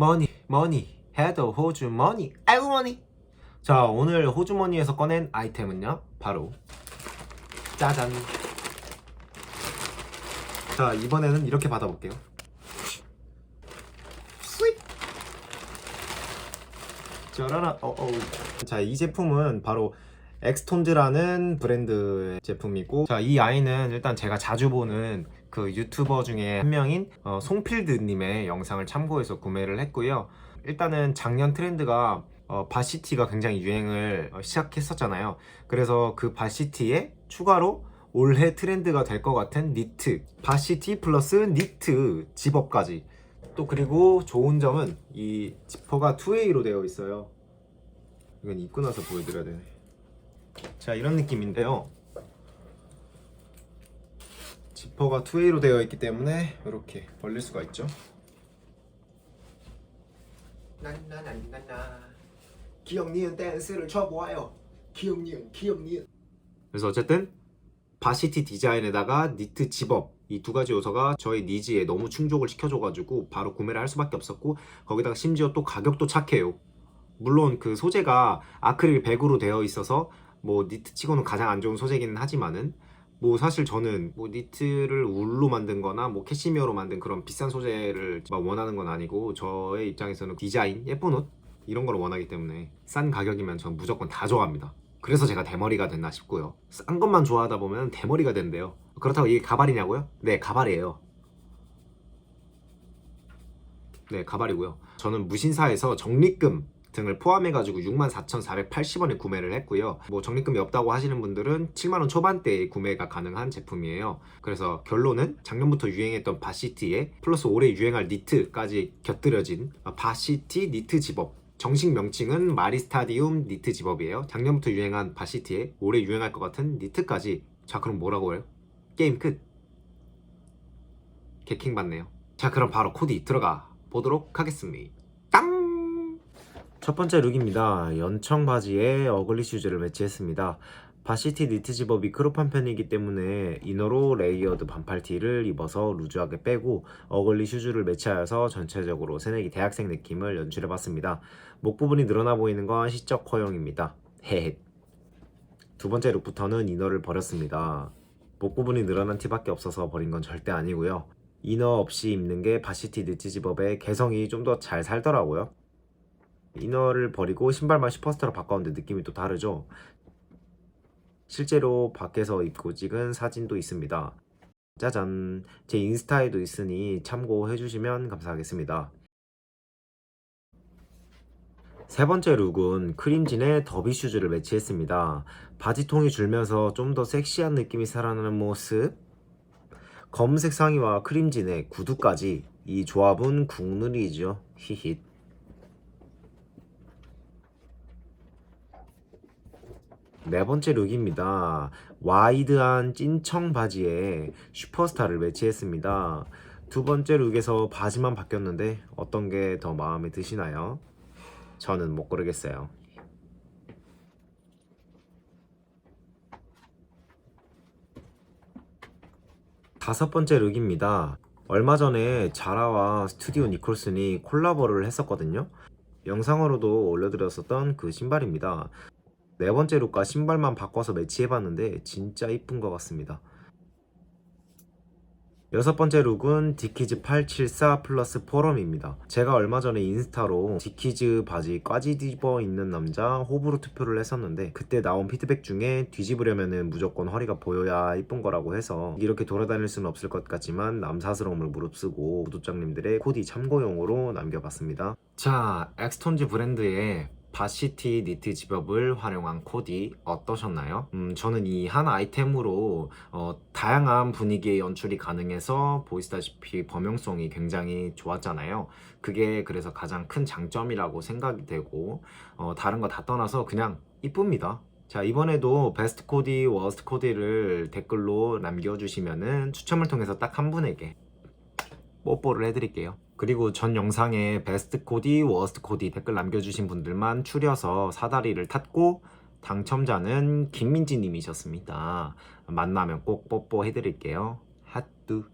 머니 머니 해도 호주 머니. 아이고 머니. 자 오늘 호주 머니에서 꺼낸 아이템은요? 바로 짜잔. 자 이번에는 이렇게 받아볼게요. 짜라라. 어어. 자이 제품은 바로 엑스톤즈라는 브랜드 제품이고 자 이 아이는 일단 제가 자주 보는 그 유튜버 중에 한 명인 어, 송필드님의 영상을 참고해서 구매를 했고요. 일단은 작년 트렌드가 어, 바시티가 굉장히 유행을 어, 시작했었잖아요. 그래서 그 바시티에 추가로 올해 트렌드가 될 것 같은 니트 바시티 플러스 니트 집업까지. 또 그리고 좋은 점은 이 지퍼가 2A로 되어 있어요. 이건 입고 나서 보여드려야 되네. 자 이런 느낌인데요 지퍼가 2A로 되어 있기 때문에 이렇게 벌릴 수가 있죠. 나나나나나 기억니은 댄스를 쳐보아요. 기억니은 기억니은. 그래서 어쨌든 바시티 디자인에다가 니트 집업 이 두 가지 요소가 저희 니즈에 너무 충족을 시켜줘가지고 바로 구매를 할 수밖에 없었고 거기다가 심지어 또 가격도 착해요. 물론 그 소재가 아크릴 100으로 되어 있어서 뭐 니트 치고는 가장 안 좋은 소재기는 하지만은 뭐 사실 저는 뭐 니트를 울로 만든 거나 뭐 캐시미어로 만든 그런 비싼 소재를 막 원하는 건 아니고 저의 입장에서는 디자인 예쁜 옷 이런 걸 원하기 때문에 싼 가격이면 전 무조건 다 좋아합니다. 그래서 제가 대머리가 됐나 싶고요. 싼 것만 좋아하다 보면 대머리가 된대요. 그렇다고 이게 가발이냐고요? 네 가발이에요. 네 가발이고요. 저는 무신사에서 적립금 등을 포함해가지고 64,480원에 구매를 했고요. 뭐 적립금이 없다고 하시는 분들은 7만원 초반대에 구매가 가능한 제품이에요. 그래서 결론은 작년부터 유행했던 바시티에 플러스 올해 유행할 니트까지 곁들여진 바시티 니트 집업. 정식 명칭은 마리스타디움 니트 집업이에요. 작년부터 유행한 바시티에 올해 유행할 것 같은 니트까지. 자 그럼 뭐라고 해요? 게임 끝. 개킹 받네요. 자 그럼 바로 코디 들어가 보도록 하겠습니다. 땅! 첫 번째 룩입니다. 연청 바지에 어글리 슈즈를 매치했습니다. 바시티 니트 집업이 크롭한 편이기 때문에 이너로 레이어드 반팔 티를 입어서 루즈하게 빼고 어글리 슈즈를 매치하여서 전체적으로 새내기 대학생 느낌을 연출해봤습니다. 목 부분이 늘어나 보이는 건 시적 허용입니다. 헤헤. 두 번째 룩부터는 이너를 버렸습니다. 목 부분이 늘어난 티밖에 없어서 버린 건 절대 아니고요. 이너 없이 입는 게 바시티 니트 집업의 개성이 좀 더 잘 살더라고요. 이너를 버리고 신발만 슈퍼스타로 바꿨는데 느낌이 또 다르죠. 실제로 밖에서 입고 찍은 사진도 있습니다. 짜잔. 제 인스타에도 있으니 참고해 주시면 감사하겠습니다. 세 번째 룩은 크림진의 더비 슈즈를 매치했습니다. 바지통이 줄면서 좀 더 섹시한 느낌이 살아나는 모습. 검색 상의와 크림진의 구두까지 이 조합은 국룰이죠. 히힛. 네 번째 룩입니다. 와이드한 찐청 바지에 슈퍼스타를 매치했습니다. 두 번째 룩에서 바지만 바뀌었는데 어떤 게 더 마음에 드시나요? 저는 못 고르겠어요. 다섯 번째 룩입니다. 얼마 전에 자라와 스튜디오 니콜슨이 콜라보를 했었거든요. 영상으로도 올려드렸었던 그 신발입니다. 네 번째 룩과 신발만 바꿔서 매치해봤는데 진짜 이쁜 것 같습니다. 여섯 번째 룩은 디키즈 874 플러스 포럼입니다. 제가 얼마 전에 인스타로 디키즈 바지 꽈지 뒤집어 있는 남자 호불호 투표를 했었는데 그때 나온 피드백 중에 뒤집으려면 무조건 허리가 보여야 이쁜 거라고 해서 이렇게 돌아다닐 수는 없을 것 같지만 남사스러움을 무릅쓰고 구독자님들의 코디 참고용으로 남겨봤습니다. 자, 엑스톤즈 브랜드의 바시티 니트 집업을 활용한 코디 어떠셨나요? 음, 저는 이 한 아이템으로 어, 다양한 분위기의 연출이 가능해서 보시다시피 범용성이 굉장히 좋았잖아요. 그게 그래서 가장 큰 장점이라고 생각이 되고 어, 다른 거 다 떠나서 그냥 이쁩니다. 자 이번에도 베스트 코디, 워스트 코디를 댓글로 남겨주시면은 추첨을 통해서 딱 한 분에게 뽀뽀를 해드릴게요. 그리고 전 영상에 베스트 코디, 워스트 코디 댓글 남겨주신 분들만 추려서 사다리를 탔고 당첨자는 김민지 님이셨습니다. 만나면 꼭 뽀뽀 해드릴게요. 핫뚜